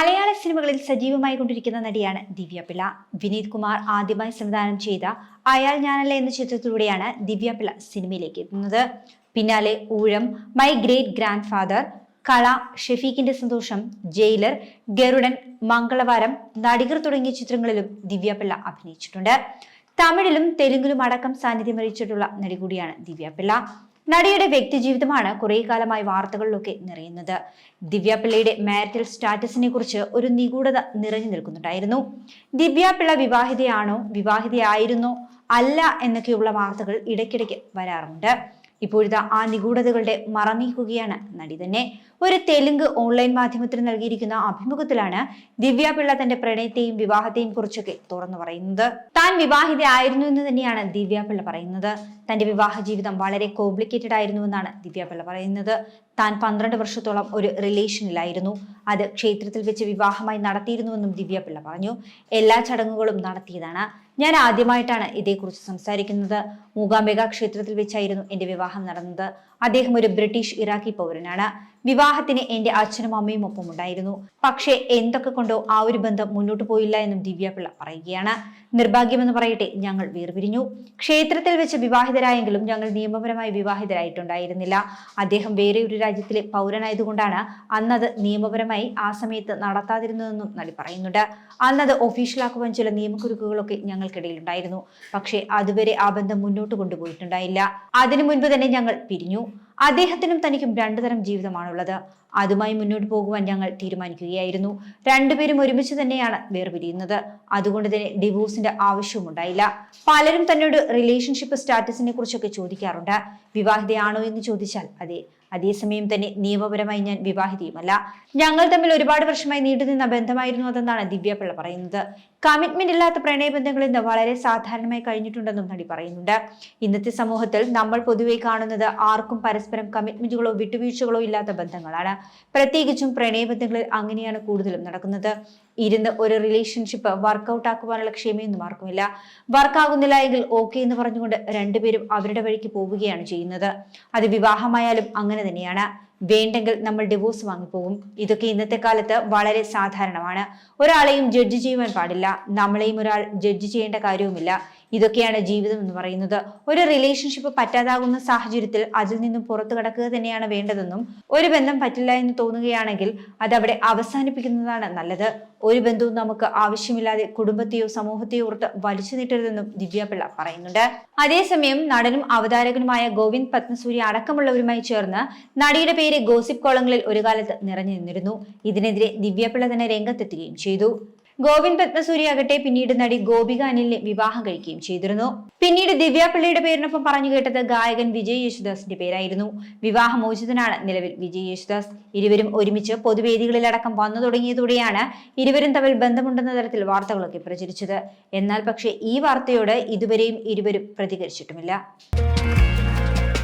മലയാള സിനിമകളിൽ സജീവമായി കൊണ്ടിരിക്കുന്ന നടിയാണ് ദിവ്യ പിള്ള. വിനീത് കുമാർ ആദ്യമായി സംവിധാനം ചെയ്ത അയാൾ ഞാനല്ല എന്ന ചിത്രത്തിലൂടെയാണ് ദിവ്യ പിള്ള സിനിമയിലേക്ക് എത്തുന്നത്. പിന്നാലെ ഊഴം മൈ ഗ്രേറ്റ് ഗ്രാൻഡ് ഫാദർ കള ഷെഫീഖിന്റെ സന്തോഷം ജയിലർ ഗരുഡൻ മംഗളവാരം നടികർ തുടങ്ങിയ ചിത്രങ്ങളിലും ദിവ്യ പിള്ള അഭിനയിച്ചിട്ടുണ്ട്. തമിഴിലും തെലുങ്കിലും അടക്കം സാന്നിധ്യം അറിയിച്ചിട്ടുള്ള നടി കൂടിയാണ് ദിവ്യ പിള്ള. നടിയുടെ വ്യക്തിജീവിതമാണ് കുറേ കാലമായി വാർത്തകളിലൊക്കെ നിറയുന്നത്. ദിവ്യ പിള്ളയുടെ മാരിറ്റൽ സ്റ്റാറ്റസിനെ കുറിച്ച് ഒരു നിഗൂഢത നിറഞ്ഞു നിൽക്കുന്നുണ്ടായിരുന്നു. ദിവ്യ പിള്ള വിവാഹിതയാണോ? വിവാഹിതയായിരുന്നോ? അല്ല എന്നൊക്കെയുള്ള വാർത്തകൾ ഇടയ്ക്കിടയ്ക്ക് വരാറുണ്ട്. ഇപ്പോഴത്തെ ആ നിഗൂഢതകളുടെ മറനീക്കുകയാണ് നടി തന്നെ. ഒരു തെലുങ്ക് ഓൺലൈൻ മാധ്യമത്തിന് നൽകിയിരിക്കുന്ന അഭിമുഖത്തിലാണ് ദിവ്യ പിള്ള തന്റെ പ്രണയത്തെയും വിവാഹത്തെയും കുറിച്ചൊക്കെ തുറന്നു പറയുന്നത്. താൻ വിവാഹിതയായിരുന്നു എന്ന് തന്നെയാണ് ദിവ്യ പിള്ള പറയുന്നത്. തന്റെ വിവാഹ ജീവിതം വളരെ കോംപ്ലിക്കേറ്റഡ് ആയിരുന്നു എന്നാണ് ദിവ്യ പിള്ള പറയുന്നത്. താൻ പന്ത്രണ്ട് വർഷത്തോളം ഒരു റിലേഷനിലായിരുന്നു. അത് ക്ഷേത്രത്തിൽ വെച്ച് വിവാഹമായി നടത്തിയിരുന്നുവെന്നും ദിവ്യ പിള്ള പറഞ്ഞു. എല്ലാ ചടങ്ങുകളും നടത്തിയതാണ്. ഞാൻ ആദ്യമായിട്ടാണ് ഇതേക്കുറിച്ച് സംസാരിക്കുന്നത്. മൂകാംബിക ക്ഷേത്രത്തിൽ വെച്ചായിരുന്നു എന്റെ വിവാഹം നടന്നത്. അദ്ദേഹം ഒരു ബ്രിട്ടീഷ് ഇറാഖി പൗരനാണ്. വിവാഹത്തിന് എന്റെ അച്ഛനും അമ്മയും ഒപ്പം ഉണ്ടായിരുന്നു. പക്ഷേ എന്തൊക്കെ കൊണ്ടോ ആ ഒരു ബന്ധം മുന്നോട്ട് പോയില്ല എന്നും ദിവ്യപിള്ള പറയുകയാണ്. നിർഭാഗ്യമെന്ന് പറയട്ടെ ഞങ്ങൾ വേർപിരിഞ്ഞു. ക്ഷേത്രത്തിൽ വെച്ച് വിവാഹിതരായെങ്കിലും ഞങ്ങൾ നിയമപരമായി വിവാഹിതരായിട്ടുണ്ടായിരുന്നില്ല. അദ്ദേഹം വേറെ ഒരു രാജ്യത്തിലെ പൗരനായതുകൊണ്ടാണ് അന്നത് നിയമപരമായി ആ സമയത്ത് നടത്താതിരുന്നതെന്നും നടി പറയുന്നുണ്ട്. അന്നത് ഒഫീഷ്യലാക്കുവാൻ ചില നിയമക്കുരുക്കുകളൊക്കെ ഞങ്ങൾക്കിടയിൽ ഉണ്ടായിരുന്നു പക്ഷേ അതുവരെ ആ ബന്ധം മുന്നോട്ട് കൊണ്ടുപോയിട്ടുണ്ടായില്ല. അതിനു മുൻപ് തന്നെ ഞങ്ങൾ പിരിഞ്ഞു. അദ്ദേഹത്തിനും തനിക്കും രണ്ടുതരം ജീവിതമാണുള്ളത്. അതുമായി മുന്നോട്ട് പോകുവാൻ ഞങ്ങൾ തീരുമാനിക്കുകയായിരുന്നു. രണ്ടുപേരും ഒരുമിച്ച് തന്നെയാണ് വേർപിരിയുന്നത്. അതുകൊണ്ട് തന്നെ ഡിവോഴ്സിന്റെ ആവശ്യവും ഉണ്ടായില്ല. പലരും തന്നോട് റിലേഷൻഷിപ്പ് സ്റ്റാറ്റസിനെ കുറിച്ചൊക്കെ ചോദിക്കാറുണ്ട്. വിവാഹിതയാണോ എന്ന് ചോദിച്ചാൽ അതെ. അതേസമയം തന്നെ നിയമപരമായി ഞാൻ വിവാഹിതയുമല്ല. ഞങ്ങൾ തമ്മിൽ ഒരുപാട് വർഷമായി നീണ്ടുനിന്ന ബന്ധമായിരുന്നു അതെന്നാണ് ദിവ്യ പിള്ള പറയുന്നത്. കമ്മിറ്റ്മെന്റ് ഇല്ലാത്ത പ്രണയബന്ധങ്ങൾ ഇന്ന് വളരെ സാധാരണമായി കഴിഞ്ഞിട്ടുണ്ടെന്നും നടി പറയുന്നുണ്ട്. ഇന്നത്തെ സമൂഹത്തിൽ നമ്മൾ പൊതുവെ കാണുന്നത് ആർക്കും പരസ്പരം കമ്മിറ്റ്മെന്റുകളോ വിട്ടുവീഴ്ചകളോ ഇല്ലാത്ത ബന്ധങ്ങളാണ്. പ്രത്യേകിച്ചും പ്രണയബന്ധങ്ങളിൽ അങ്ങനെയാണ് കൂടുതലും നടക്കുന്നത്. ഇരുന്ന് ഒരു റിലേഷൻഷിപ്പ് വർക്കൗട്ട് ആക്കുവാനുള്ള ക്ഷമയൊന്നും ആർക്കുമില്ല. വർക്കാകുന്നില്ല എങ്കിൽ ഓക്കെ എന്ന് പറഞ്ഞുകൊണ്ട് രണ്ടുപേരും അവരുടെ വഴിക്ക് പോവുകയാണ് ചെയ്യുന്നത്. അത് വിവാഹമായാലും അങ്ങനെ തന്നെയാണ് വേണ്ടെങ്കിൽ നമ്മൾ ഡിവോഴ്സ് വാങ്ങിപ്പോകും. ഇതൊക്കെ ഇന്നത്തെ കാലത്ത് വളരെ സാധാരണമാണ്. ഒരാളെയും ജഡ്ജ് ചെയ്യുവാൻ പാടില്ല. നമ്മളെയും ഒരാൾ ജഡ്ജ് ചെയ്യേണ്ട കാര്യവുമില്ല. ഇതൊക്കെയാണ് ജീവിതം എന്ന് പറയുന്നത്. ഒരു റിലേഷൻഷിപ്പ് പറ്റാതാകുന്ന സാഹചര്യത്തിൽ അതിൽ നിന്നും പുറത്തു കടക്കുക തന്നെയാണ് വേണ്ടതെന്നും ഒരു ബന്ധം പറ്റില്ല എന്ന് തോന്നുകയാണെങ്കിൽ അത് അവിടെ അവസാനിപ്പിക്കുന്നതാണ് നല്ലത്. ഒരു ബന്ധവും നമുക്ക് ആവശ്യമില്ലാതെ കുടുംബത്തെയോ സമൂഹത്തെയോ ഓർത്ത് വലിച്ചു നീട്ടരുതെന്നും ദിവ്യാപിള്ള പറയുന്നുണ്ട്. അതേസമയം നടനും അവതാരകനുമായ ഗോവിന്ദ് പത്മസൂരി അടക്കമുള്ളവരുമായി ചേർന്ന് നടിയുടെ പേര് ഗോസിപ്പ് കോളങ്ങളിൽ ഒരു കാലത്ത് നിറഞ്ഞു നിന്നിരുന്നു. ഇതിനെതിരെ ദിവ്യപിള്ള തന്നെ രംഗത്തെത്തുകയും ചെയ്തു. ഗോവിന്ദ് പത്മസൂരി ആകട്ടെ പിന്നീട് നടി ഗോപിക അനിലിനെ വിവാഹം കഴിക്കുകയും ചെയ്തിരുന്നു. പിന്നീട് ദിവ്യാപിള്ളിയുടെ പേരിനൊപ്പം പറഞ്ഞു കേട്ടത് ഗായകൻ വിജയ് യേശുദാസിന്റെ പേരായിരുന്നു. വിവാഹമോചിതനാണ് നിലവിൽ വിജയ് യേശുദാസ്. ഇരുവരും ഒരുമിച്ച് പൊതുവേദികളിലടക്കം വന്നു തുടങ്ങിയതോടെയാണ് ഇരുവരും തമ്മിൽ ബന്ധമുണ്ടെന്ന തരത്തിൽ വാർത്തകളൊക്കെ പ്രചരിച്ചത്. എന്നാൽ പക്ഷേ ഈ വാർത്തയോട് ഇതുവരെയും ഇരുവരും പ്രതികരിച്ചിട്ടുമില്ല.